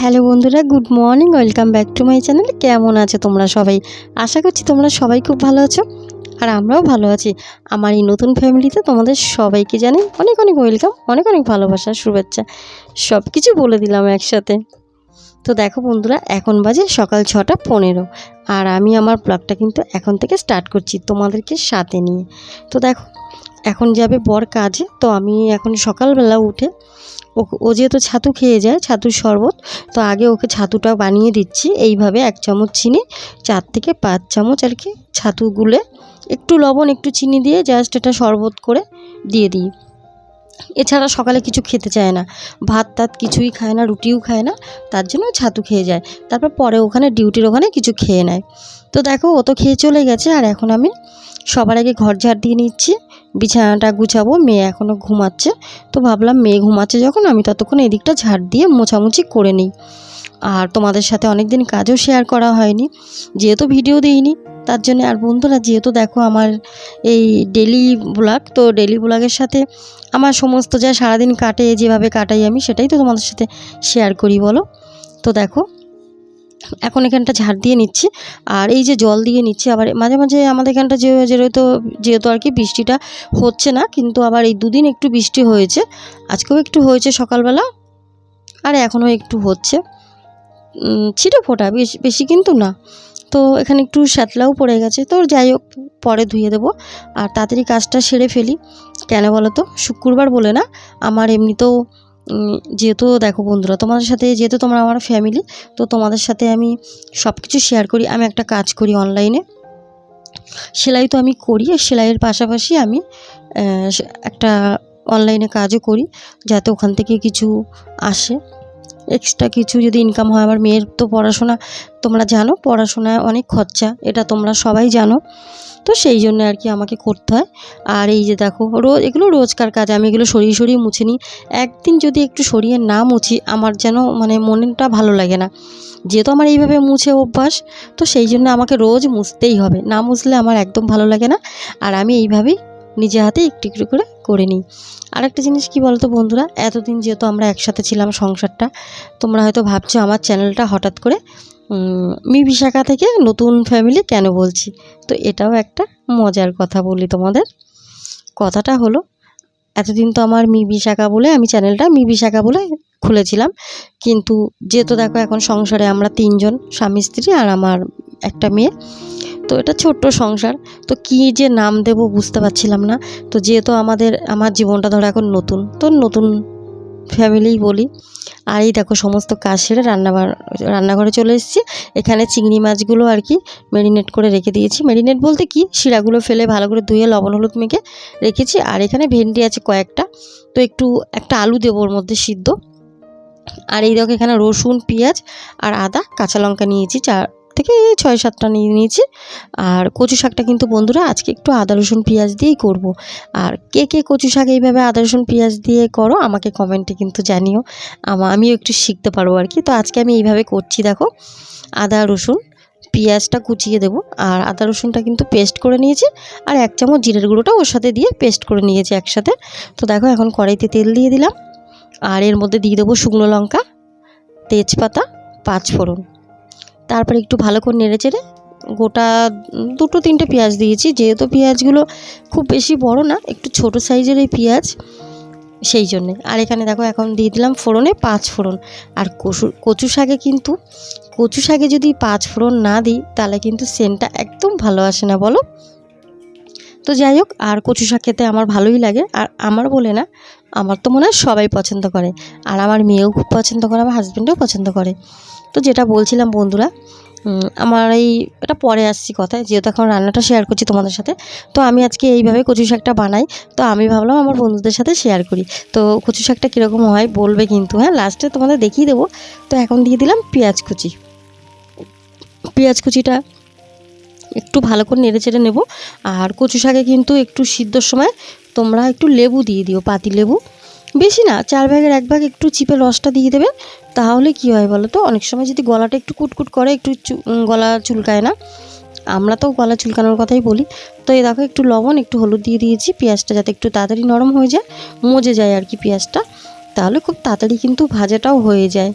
Hello বন্ধুরা, good morning, welcome back to my channel. কেমন আছো তোমরা সবাই? আশা করছি তোমরা সবাই খুব ভালো আছো, আর আমরাও ভালো আছি। আমার এই নতুন ফ্যামিলিতে তোমাদের সবাইকে জানি অনেক অনেক ওয়েলকাম, অনেক অনেক ভালোবাসা, শুভেচ্ছা। সব কিছু বলে দিলাম একসাথে। তো দেখো বন্ধুরা, এখন বাজে সকাল ছটা পনেরো। আর আমি আমার ব্লগটা কিন্তু এখন থেকে স্টার্ট করছি তোমাদেরকে সাথে নিয়ে। তো দেখো, এখন যাবে বর কাজে, তো আমি এখন সকালবেলা উঠে ও ও যেহেতু ছাতু খেয়ে যায়, ছাতুর শরবত, তো আগে ওকে ছাতুটা বানিয়ে দিচ্ছি। এইভাবে এক চামচ চিনি, চার থেকে পাঁচ চামচ আর কি ছাতু গুলে একটু লবণ, একটু চিনি দিয়ে জাস্ট এটা শরবত করে দিয়ে দিই। এছাড়া সকালে কিছু খেতে চায় না। ভাত টাত কিছুই খায় না, রুটিও খায় না, তার জন্য ছাতু খেয়ে যায়। তারপর পরে ওখানে ডিউটির ওখানে কিছু খেয়ে নেয়। তো দেখো, ও তো খেয়ে চলে গেছে, আর এখন আমি সবার আগে ঘর ঝাড় দিয়ে নিচ্ছি, বিছানাটা গুছাবো, মেয়ে এখনও ঘুমাচ্ছে। তো ভাবলাম মেয়ে ঘুমাচ্ছে যখন, আমি ততক্ষণ এদিকটা ঝাড় দিয়ে মোছামুছি করে নিই। আর তোমাদের সাথে অনেক দিন কাজও শেয়ার করা হয়নি, যেহেতু ভিডিও দিইনি। তার জন্য, আর বন্ধুরা, যেহেতু দেখো আমার এই ডেলি ব্লগ তো ডেলি ব্লগের সাথে আমার সমস্ত যা সারাদিন কাটে, যেভাবে কাটাই আমি, সেটাই তো তোমাদের সাথে শেয়ার করি, বলো? তো দেখো, এখন এখানটা ঝাড় দিয়ে নিচ্ছি, আর এই যে জল দিয়ে নিচ্ছি, আবার মাঝে মাঝে আমাদের এখানটা যে, যেহেতু যেহেতু আর কি বৃষ্টিটা হচ্ছে না, কিন্তু আবার এই দুদিন একটু বৃষ্টি হয়েছে, আজকেও একটু হয়েছে সকালবেলা, আর এখনও একটু হচ্ছে। ছিটে ফোটা বেশি কিন্তু না। তো এখানে একটু শ্যাতলাও পড়ে গেছে। তো যাই হোক, পরে ধুয়ে দেবো। আর তাড়াতাড়ি কাজটা সেরে ফেলি। কেন বলো তো শুক্রবার বলে না, আমার এমনিতেও যেহেতু দেখো বন্ধুরা, তোমাদের সাথে, যেহেতু তোমরা আমার ফ্যামিলি তো তোমাদের সাথে আমি সব কিছু শেয়ার করি। আমি একটা কাজ করি অনলাইনে সেলাই তো আমি করি, আর সেলাইয়ের পাশাপাশি আমি একটা অনলাইনে কাজও করি, যাতে ওখান থেকে কিছু আসে। এক্সট্রা কিছু যদি ইনকাম হয়, আমার মেয়ের তো পড়াশোনা, তোমরা জানো, পড়াশোনায় অনেক খরচা, এটা তোমরা সবাই জানো। তো সেই জন্য আর কি আমাকে করতে হয়। আর এই যে দেখো রোজ এগুলো রোজকার কাজ, আমি এগুলো সরিয়ে সরিয়ে মুছে নিই। একদিন যদি একটু সরিয়ে না মুছি, আমার যেন মানে মনটা ভালো লাগে না। যেহেতু আমার এইভাবে মুছে অভ্যাস, তো সেই জন্য আমাকে রোজ মুছতেই হবে। না মুছলে আমার একদম ভালো লাগে না। আর আমি এইভাবেই নিজে হাতে একটু একটু করে করে নিই। আরেকটা জিনিস কি বলতো বন্ধুরা? এতদিন যেহেতু আমরা একসাথে ছিলাম সংসারটা, তোমরা হয়তো ভাবছ আমার চ্যানেলটা হঠাৎ করে মি বিশাখা থেকে নতুন ফ্যামিলি কেন বলছি? তো এটাও একটা মজার কথা বলি তোমাদের। কথাটা হলো, এতদিন তো আমার মি বিশাখা বলে, আমি চ্যানেলটা মি বিশাখা বলে খুলেছিলাম। কিন্তু যেহেতু দেখো এখন সংসারে আমরা তিনজন স্বামী স্ত্রী আর আমার একটা মেয়ে তো এটা ছোট্ট সংসার। তো কী যে নাম দেব বুঝতে পারছিলাম না। তো যেহেতু আমাদের আমার জীবনটা ধরো এখন নতুন তো নতুন ফ্যামিলিই বলি। আর এই দেখো সমস্ত কাজ সেরে রান্নাবার রান্নাঘরে চলে এসেছি। এখানে চিংড়ি মাছগুলো আর কি ম্যারিনেট করে রেখে দিয়েছি। ম্যারিনেট বলতে কি? শিরাগুলো ফেলে ভালো করে ধুয়ে লবণ হলুদ মেখে রেখেছি। আর এখানে ভেন্ডি আছে কয়েকটা। তো একটু একটা আলু দেবো ওর মধ্যে সিদ্ধ। আর এই দেখো এখানে রসুন, পেঁয়াজ আর আদা, কাঁচা লঙ্কা নিয়েছি, চার থেকে ছয় সাতটা নিয়ে নিয়েছি। আর কচু শাকটা কিন্তু বন্ধুরা আজকে একটু আদা, রসুন, পেঁয়াজ দিয়েই করব। আর কে কে কচু শাক এইভাবে আদা, রসুন, পেঁয়াজ দিয়ে করো আমাকে কমেন্টে কিন্তু জানিও। আমা, আমিও একটু শিখতে পারব আর কি। তো আজকে আমি এইভাবে করছি দেখো। আদা, রসুন, পেঁয়াজটা কুচিয়ে দেবো। আর আদা, রসুনটা কিন্তু পেস্ট করে নিয়েছি। আর এক চামচ জিরের গুঁড়োটা ওর সাথে দিয়ে পেস্ট করে নিয়েছি একসাথে। তো দেখো এখন কড়াইতে তেল দিয়ে দিলাম। আর এর মধ্যে দিয়ে দেবো শুকনো লঙ্কা, তেজপাতা, পাঁচ ফোড়ন। তারপর একটু ভালো করে নেড়ে চেড়ে গোটা দুটো তিনটে পেঁয়াজ দিয়েছি। যেহেতু পেঁয়াজগুলো খুব বেশি বড় না, একটু ছোট সাইজের এই পেঁয়াজ, সেই জন্যে। আর এখানে দেখো, এখন দিয়ে দিলাম ফোড়নে পাঁচ ফোড়ন। আর কচু কচু শাকে কিন্তু, কচু শাকে যদি পাঁচ ফোড়ন না দিই, তাহলে কিন্তু সেন্টটা একদম ভালো আসে না, বলো? তো যাই হোক, আর কচু শাক খেতে আমার ভালোই লাগে। আর আমার বলে না, আমার তো মনে হয় সবাই পছন্দ করে। আর আমার মেয়েও খুব পছন্দ করে, আমার হাজব্যান্ডও পছন্দ করে। তো যেটা বলছিলাম বন্ধুরা আমার এই, এটা পরে আসছি কথায়, যেহেতু এখন রান্নাটা শেয়ার করছি তোমাদের সাথে। তো আমি আজকে এইভাবে কচু শাকটা বানাই। তো আমি ভাবলাম আমার বন্ধুদের সাথে শেয়ার করি। তো কচু শাকটা কীরকম হয় বলবে কিন্তু হ্যাঁ লাস্টে তোমাদের দেখিয়ে দেবো। তো এখন দিয়ে দিলাম পেঁয়াজ কুচি। পেঁয়াজ কুচিটা একটু ভালো করে নেড়ে চেড়ে নেব। আর কচু শাকে কিন্তু একটু সিদ্ধর সময় তোমরা একটু লেবু দিয়ে দিও, পাতি লেবু। বেশি না, চার ভাগের এক ভাগ একটু চিপে রসটা দিয়ে দেবে। তাহলে কি হয় বলো তো? অনেক সময় যদি গলাটা একটু কুটকুট করে, একটু গলা চুলকায় না? আমরা তো গলা চুলকানোর কথাই বলি। তো এই দেখো একটু লবণ, একটু হলুদ দিয়ে দিয়েছি। পেঁয়াজটা যাতে একটু তাড়াতাড়ি নরম হয়ে যায়, মজে যায় আর কি পেঁয়াজটা। তাহলে খুব তাড়াতাড়ি কিন্তু ভাজাটাও হয়ে যায়।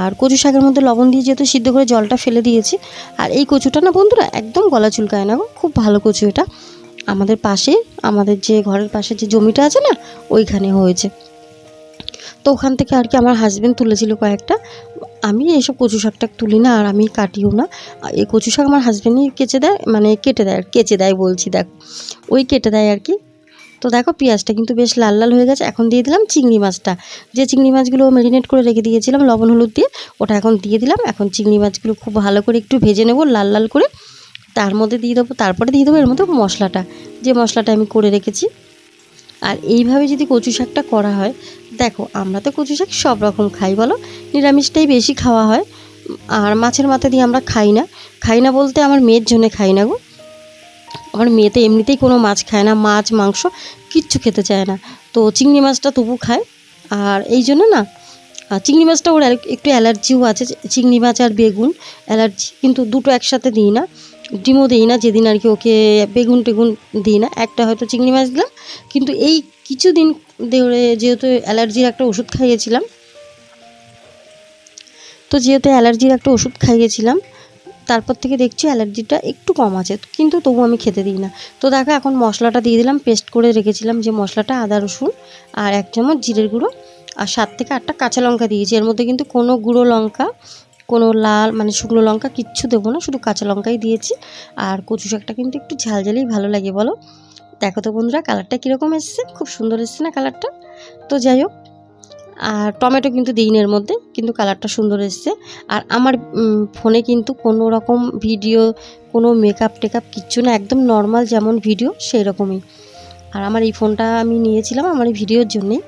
আর কচু শাকের মধ্যে লবণ দিয়ে যেহেতু সিদ্ধ করে জলটা ফেলে দিয়েছি, আর এই কচুটা না বন্ধুরা একদম গলা চুলকায় না খুব ভালো কচু এটা। আমাদের পাশে, আমাদের যে ঘরের পাশে যে জমিটা আছে না, ওইখানে হয়েছে। তো ওখান থেকে আর কি আমার হাজব্যান্ড তুলেছিল কয়েকটা। আমি এইসব কচু শাকটা তুলি না, আর আমি কাটিও না। এই কচু শাক আমার হাজব্যান্ডই কেচে দেয় মানে কেটে দেয়, কেচে দেয় বলছি, দেখ। ওই কেটে দেয় আর কি। তো দেখো পেঁয়াজটা কিন্তু বেশ লাল লাল হয়ে গেছে। এখন দিয়ে দিলাম চিংড়ি মাছটা। যে চিংড়ি মাছগুলো ম্যারিনেট করে রেখে দিয়েছিলাম, লবণ, হলুদ দিয়ে, ওটা এখন দিয়ে দিলাম। এখন চিংড়ি মাছগুলো খুব ভালো করে একটু ভেজে নেব লাল লাল করে। তার মধ্যে দিয়ে দেবো, তারপরে দিয়ে দেবো এর মধ্যে মশলাটা। যে মশলাটা আমি করে রেখেছি। আর এইভাবে যদি কচু শাকটা করা হয়, দেখো আমরা তো কচু শাক সব রকম খাই বলো। নিরামিষটাই বেশি খাওয়া হয়। আর মাছের মাথা দিয়ে আমরা খাই না। খাই না বলতে আমার মেয়ের জন্য খাই না গো। আমার মেয়ে তো এমনিতেই কোনো মাছ খায় না, মাছ, মাংস কিচ্ছু খেতে চায় না। তো চিংড়ি মাছটা তবু খায়। আর এই জন্য না আর চিংড়ি মাছটা ওর একটু অ্যালার্জিও আছে চিংড়ি মাছ আর বেগুন অ্যালার্জি, কিন্তু দুটো একসাথে দিই না। ডিমও দিই না, যেদিন আর কি ওকে বেগুন টেগুন দিই না। একটা হয়তো চিংড়ি মাছ দিলাম, কিন্তু এই কিছুদিন ধরে যেহেতু অ্যালার্জির একটা ওষুধ খাইয়েছিলাম, তো যেহেতু অ্যালার্জির একটা ওষুধ খাইয়েছিলাম তারপর থেকে দেখছি অ্যালার্জিটা একটু কম আছে, কিন্তু তবু আমি খেতে দিই না। তো দেখো এখন মশলাটা দিয়ে দিলাম, পেস্ট করে রেখেছিলাম যে মশলাটা আদা, রসুন আর এক চামচ জিরের গুঁড়ো আর সাত থেকে আটটা কাঁচা লঙ্কা দিয়েছি। এর মধ্যে কিন্তু কোনো গুঁড়ো লঙ্কা, কোনো লাল মানে শুকনো লঙ্কা কিচ্ছু দেবো না, শুধু কাঁচা লঙ্কাই দিয়েছি। আর কচু শাকটা কিন্তু একটু ঝালঝালেই ভালো লাগে বলো। দেখো তো বন্ধুরা কালারটা কীরকম এসছে? খুব সুন্দর এসছে না কালারটা তো যাই হোক আর টমেটো কিন্তু দিইনি এর মধ্যে, কিন্তু কালারটা সুন্দর এসছে। আর আমার ফোনে কিন্তু কোনো রকম ভিডিও, কোনো মেকআপ টেকআপ কিচ্ছু না, একদম নর্মাল যেমন ভিডিও সেই রকমই আর আমার এই ফোনটা আমি নিয়েছিলাম আমার এই ভিডিওর জন্যেই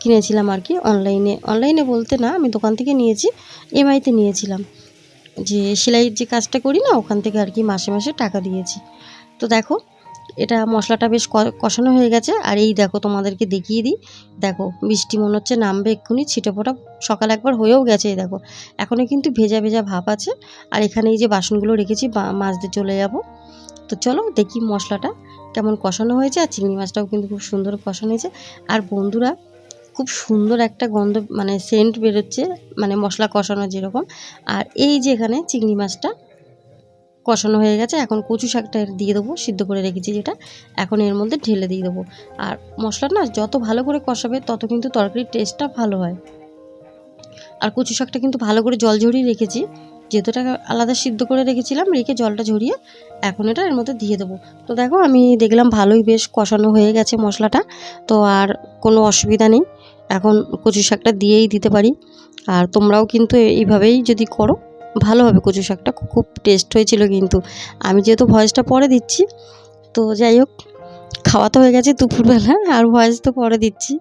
কিনেছিলাম আর কি অনলাইনে অনলাইনে বলতে না, আমি দোকান থেকে নিয়েছি এমআইতে নিয়েছিলাম। যে সেলাইয়ের যে কাজটা করি না, ওখান থেকে আর কি মাসে মাসে টাকা দিয়েছি। তো দেখো এটা মশলাটা বেশ কষানো হয়ে গেছে। আর এই দেখো তোমাদেরকে দেখিয়ে দিই। দেখো বৃষ্টি মনে হচ্ছে নামবে এক্ষুনি ছিটে ফোটা সকাল একবার হয়েও গেছে এই দেখো। এখনও কিন্তু ভেজা ভেজা ভাব আছে। আর এখানে এই যে বাসনগুলো রেখেছি, বা- মাজতে চলে যাব। তো চলো দেখি মশলাটা কেমন কষানো হয়েছে। আর চিংড়ি মাছটাও কিন্তু খুব সুন্দর কষানো হয়েছে। আর বন্ধুরা, খুব সুন্দর একটা গন্ধ মানে সেন্ট বেরোচ্ছে মানে মশলা কষানো যেরকম। আর এই যে এখানে চিংড়ি মাছটা কষানো হয়ে গেছে। এখন কচু শাকটা দিয়ে দেবো, সিদ্ধ করে রেখেছি যেটা। এখন এর মধ্যে ঢেলে দিয়ে দেবো। আর মশলা না, যত ভালো করে কষাবে, তত কিন্তু তরকারির টেস্টটা ভালো হয়। আর কচু শাকটা কিন্তু ভালো করে জল ঝরিয়ে রেখেছি। যেহেতু এটা আলাদা সিদ্ধ করে রেখেছিলাম, রেখে জলটা ঝরিয়ে এখন এটা এর মধ্যে দিয়ে দেবো। তো দেখো, আমি দেখলাম ভালোই বেশ কষানো হয়ে গেছে মশলাটা। তো আর কোনো অসুবিধা নেই। এখন কচু শাকটা দিয়েই দিতে পারি। আর তোমরাও কিন্তু এইভাবেই যদি করো ভালো হবে কচু শাকটা খুব টেস্ট হয়েছিল কিন্তু। আমি যেহেতু ভয়েসটা পরে দিচ্ছি, তো যাই হোক, খাওয়া তো হয়ে গেছে দুপুরবেলা, আর ভয়েস তো পরে দিচ্ছি।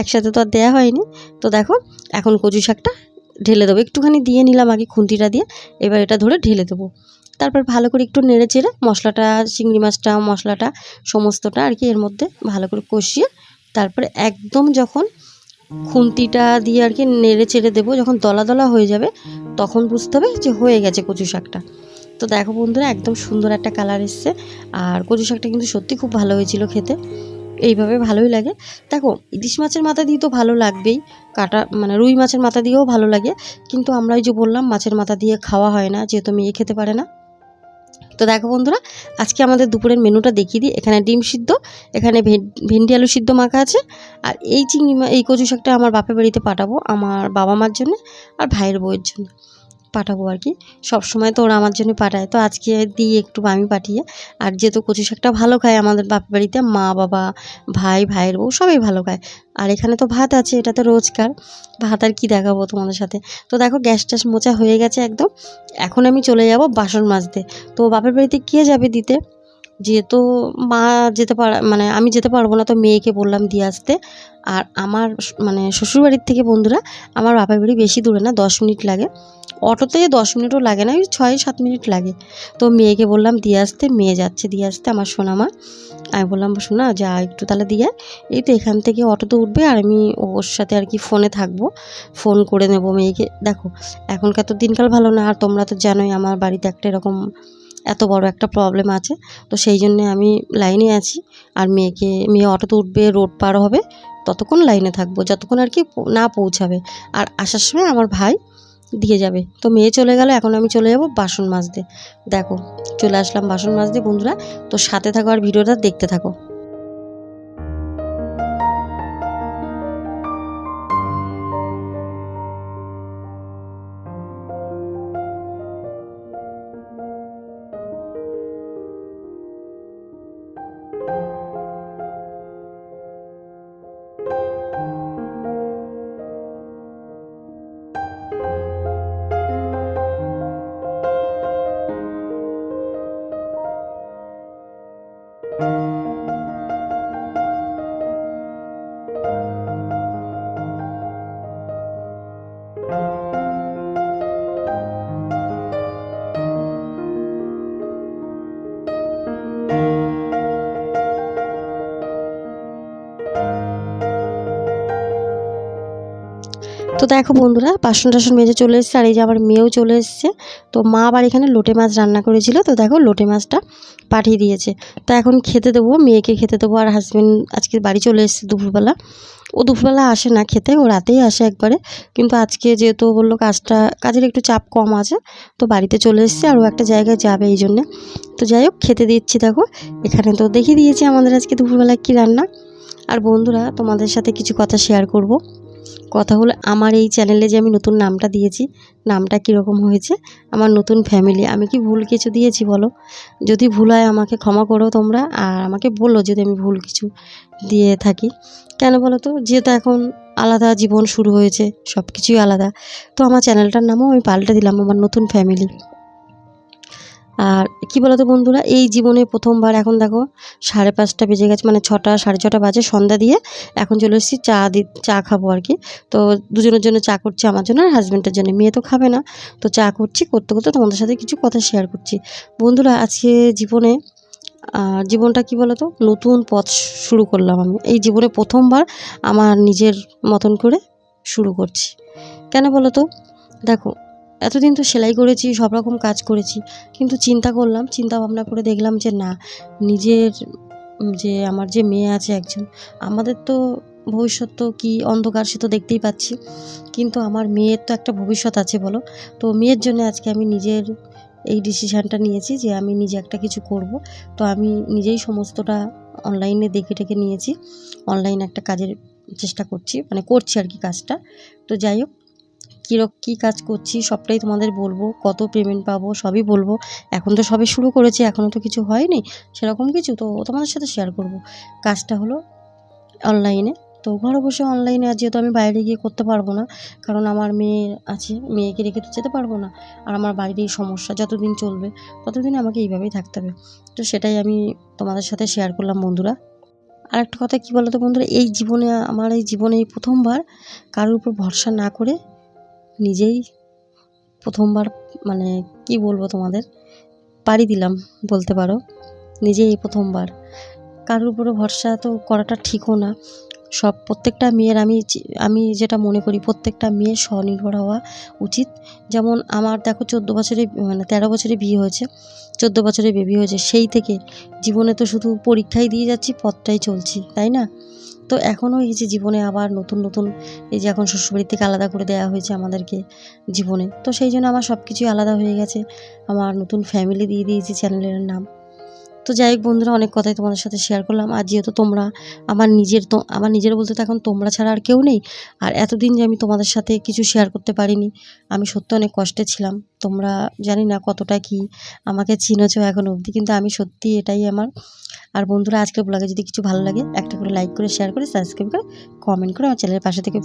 একসাথে তো আর দেওয়া হয়নি। তো দেখো, এখন কচু শাকটা ঢেলে দেবো। একটুখানি দিয়ে নিলাম আগে খুন্তিটা দিয়ে, এবার এটা ধরে ঢেলে দেবো। তারপর ভালো করে একটু নেড়ে চেড়ে মশলাটা, চিংড়ি মাছটা, মশলাটা, সমস্তটা আর কি এর মধ্যে ভালো করে কষিয়ে, তারপরে একদম যখন খুন্তিটা দিয়ে আর কি নেড়ে চেড়ে দেবো। যখন দলা দলা হয়ে যাবে, তখন বুঝতে হবে যে হয়ে গেছে কচু শাকটা। তো দেখো বন্ধুরা, একদম সুন্দর একটা কালার এসছে। আর কচু শাকটা কিন্তু সত্যি খুব ভালো হয়েছিল খেতে। এইভাবে ভালোই লাগে। দেখো, ইলিশ মাছের মাথা দিয়ে তো ভালো লাগবেই। কাটা মানে রুই মাছের মাথা দিয়েও ভালো লাগে। কিন্তু আমরা ওই যে বললাম, মাছের মাথা দিয়ে খাওয়া হয় না, যেহেতু মেয়ে খেতে পারে না। তো দেখো বন্ধুরা, আজকে আমাদের দুপুরের মেনুটা দেখিয়ে দিই। এখানে ডিম সিদ্ধ, এখানে ভেন্ডি আলু সিদ্ধ মাখা আছে, আর এই চিংড়ি এই কচু শাকটা আমার বাপের বাড়িতে পাঠাবো, আমার বাবা মার জন্য আর ভাইয়ের বউয়ের জন্য। পাঠাবো আর কি। সব সময় তো ওরা আমার জন্য পাঠায়। তো আজকে দিই একটু আমি পাঠিয়ে। আর যেহেতু কচু শাকটা ভালো খায় আমাদের বাপের বাড়িতে, মা, বাবা, ভাই, ভাইয়ের বউ সবাই ভালো খায়। আর এখানে তো ভাত আছে, এটা তো রোজকার। ভাত আর কি দেখাবো তোমাদের সাথে? তো দেখো গ্যাস ট্যাস মোচা হয়ে গেছে একদম। এখন আমি চলে যাব বাসন মাজতে। তো বাপের বাড়িতে কে যাবে দিতে? যেহেতু মা যেতে পার মানে আমি যেতে পারব না, তো মেয়েকে বললাম দিয়ে আসতে। আর আমার মানে শ্বশুরবাড়ির থেকে বন্ধুরা, আমার বাপের বাড়ি বেশি দূরে না, দশ মিনিট লাগে। অটোতে দশ মিনিটও লাগে না, ওই ছয়, সাত মিনিট লাগে। তো মেয়েকে বললাম, দিয়ে আসতে। মেয়ে যাচ্ছে, দিয়ে আসতে আমার সোনামা। আমি বললাম শোনা যা একটু তাহলে দিয়ে। এই তো এখান থেকে অটোতে উঠবে আর আমি ওর সাথে আর কি ফোনে থাকব। ফোন করে নেব মেয়েকে। দেখো, এখনকার তো দিনকাল ভালো না, আর তোমরা তো জানোই আমার বাড়িতে একটা এরকম এত বড় একটা প্রবলেম আছে। তো সেই জন্যে আমি লাইনে আছি আর মেয়েকে, মেয়ে অটোতে উঠবে, রোড পার হবে, ততক্ষণ লাইনে থাকব, যতক্ষণ আর কি না পৌঁছাবে। আর আসার সময় আমার ভাই দিয়ে যাবে। তো মেয়ে চলে গেল, এখন আমি চলে যাব বাসন মাজতে। দেখো, চলে আসলাম বাসন মাজতে বন্ধুরা। তো সাথে থাকো আর ভিডিওটা দেখতে থাকো। তো দেখো বন্ধুরা, বাসন টাসন মেজে চলে এসেছে, আর এই যে আমার মেয়েও চলে এসেছে। তো মা আবার এখানে লোটে মাছ রান্না করেছিল, তো দেখো লোটে মাছটা পাঠিয়ে দিয়েছে। তো এখন খেতে দেবো, মেয়েকে খেতে দেবো, আর হাজব্যান্ড আজকে বাড়ি চলে এসেছে দুপুরবেলা। ও দুপুরবেলা আসে না খেতে, ও রাতেই আসে একবারে। কিন্তু আজকে যেহেতু বলল কাজটা, কাজের একটু চাপ কম আছে, তো বাড়িতে চলে এসেছে, আর ও একটা জায়গায় যাবে এই জন্যে। তো যাই হোক, খেতে দিচ্ছি দেখো। এখানে তো দেখিয়ে দিয়েছি আমাদের আজকে দুপুরবেলা কী রান্না। আর বন্ধুরা, তোমাদের সাথে কিছু কথা শেয়ার করব। কথা হলো, আমার এই চ্যানেলে যে আমি নতুন নামটা দিয়েছি, নামটা কীরকম হয়েছে? আমার নতুন ফ্যামিলি আমি কি ভুল কিছু দিয়েছি বলো? যদি ভুল হয় আমাকে ক্ষমা করো তোমরা, আর আমাকে বলল যদি আমি ভুল কিছু দিয়ে থাকি। কেন বলো তো? যেহেতু এখন আলাদা জীবন শুরু হয়েছে সব কিছুই আলাদা। তো আমার চ্যানেলটার নামও আমি পাল্টে দিলাম, আমার নতুন ফ্যামিলি আর কি বলতো বন্ধুরা, এই জীবনে প্রথমবার এখন দেখো সাড়ে পাঁচটা বেজে গেছে মানে ছটা, সাড়ে ছটা বাজে সন্ধ্যা দিয়ে এখন চলে এসেছি চা দি, চা খাব আর কি। তো দুজনের জন্য চা করছি আমার জন্য আর হাজব্যান্ডের জন্য, মেয়ে তো খাবে না। তো চা করছি, করতে করতে তোমাদের সাথে কিছু কথা শেয়ার করছি। বন্ধুরা, আজকে জীবনে জীবনটা কি বলতো, নতুন পথ শুরু করলাম আমি। এই জীবনে প্রথমবার আমার নিজের মতন করে শুরু করছি। কেন বলো তো দেখো এতদিন তো সেলাই করেছি, সব রকম কাজ করেছি। কিন্তু চিন্তা করলাম, চিন্তা ভাবনা করে দেখলাম যে না, নিজের যে আমার যে মেয়ে আছে একজন, আমাদের তো ভবিষ্যৎ তো কি অন্ধকার সে তো দেখতেই পাচ্ছি। কিন্তু আমার মেয়ের তো একটা ভবিষ্যৎ আছে বলো। তো মেয়ের জন্য আজকে আমি নিজের এই ডিসিশানটা নিয়েছি যে আমি নিজে একটা কিছু করব। তো আমি নিজেই সমস্তটা অনলাইনে দেখে টেকে নিয়েছি। অনলাইনে একটা কাজের চেষ্টা করছি মানে করছি আর কি কাজটা। তো যাই হোক কীরক কী কাজ করছি সবটাই তোমাদের বলব, কত পেমেন্ট পাবো সবই বলব। এখন তো সবে শুরু করেছি এখনও তো কিছু হয়নি, সেরকম কিছু, তো তোমাদের সাথে শেয়ার করব। কাজটা হলো অনলাইনে তো ঘরে বসে অনলাইনে আর যেহেতু আমি বাইরে গিয়ে করতে পারব না, কারণ আমার মেয়ে আছে, মেয়েকে রেখে তো যেতে পারব না, আর আমার বাড়ির এই সমস্যা, যতদিন চলবে, ততদিন আমাকে এইভাবেই থাকতে হবে। তো সেটাই আমি তোমাদের সাথে শেয়ার করলাম বন্ধুরা। আর একটা কথা কী বলতো বন্ধুরা, এই জীবনে, আমার এই জীবনে এই প্রথমবার কারোর উপর ভরসা না করে নিজেই প্রথমবার মানে কি বলব তোমাদের, পাড়ি দিলাম বলতে পারো, নিজেই এই প্রথমবার। কারোর উপরে ভরসা তো করাটা ঠিকও না। সব, প্রত্যেকটা মেয়ের, আমি আমি যেটা মনে করি প্রত্যেকটা মেয়ের স্বনির্ভর হওয়া উচিত। যেমন আমার, দেখো চোদ্দ বছরে মানে তেরো বছরে বিয়ে হয়েছে, চোদ্দ বছরে বেবি হয়েছে, সেই থেকে জীবনে তো শুধু পরীক্ষাই দিয়ে যাচ্ছি, পথটাই চলছি, তাই না? তো এখনও এই যে জীবনে আবার নতুন নতুন এই যে এখন শ্বশুরবাড়ি থেকে আলাদা করে দেওয়া হয়েছে আমাদেরকে জীবনে। তো সেই জন্য আমার সব কিছুই আলাদা হয়ে গেছে। আমার নতুন ফ্যামিলি দিয়ে দিয়েছি চ্যানেলের নাম। তো যাই হোক বন্ধুরা, অনেক কথাই তোমাদের সাথে শেয়ার করলাম। আর যেহেতু তোমরা আমার নিজের তো, আমার নিজের বলতে তো এখন তোমরা ছাড়া আর কেউ নেই। আর এতদিন যে আমি তোমাদের সাথে কিছু শেয়ার করতে পারিনি, আমি সত্যি অনেক কষ্টে ছিলাম। তোমরা জানি না কতটা কি আমাকে চিনেছো এখন অবধি, কিন্তু আমি সত্যি এটাই আমার। আর বন্ধুরা, আজকের ব্লগে যদি কিছু ভালো লাগে, একটা করে লাইক করে শেয়ার করে সাবস্ক্রাইব করে কমেন্ট করে আমার চ্যানেলের পাশে থেকে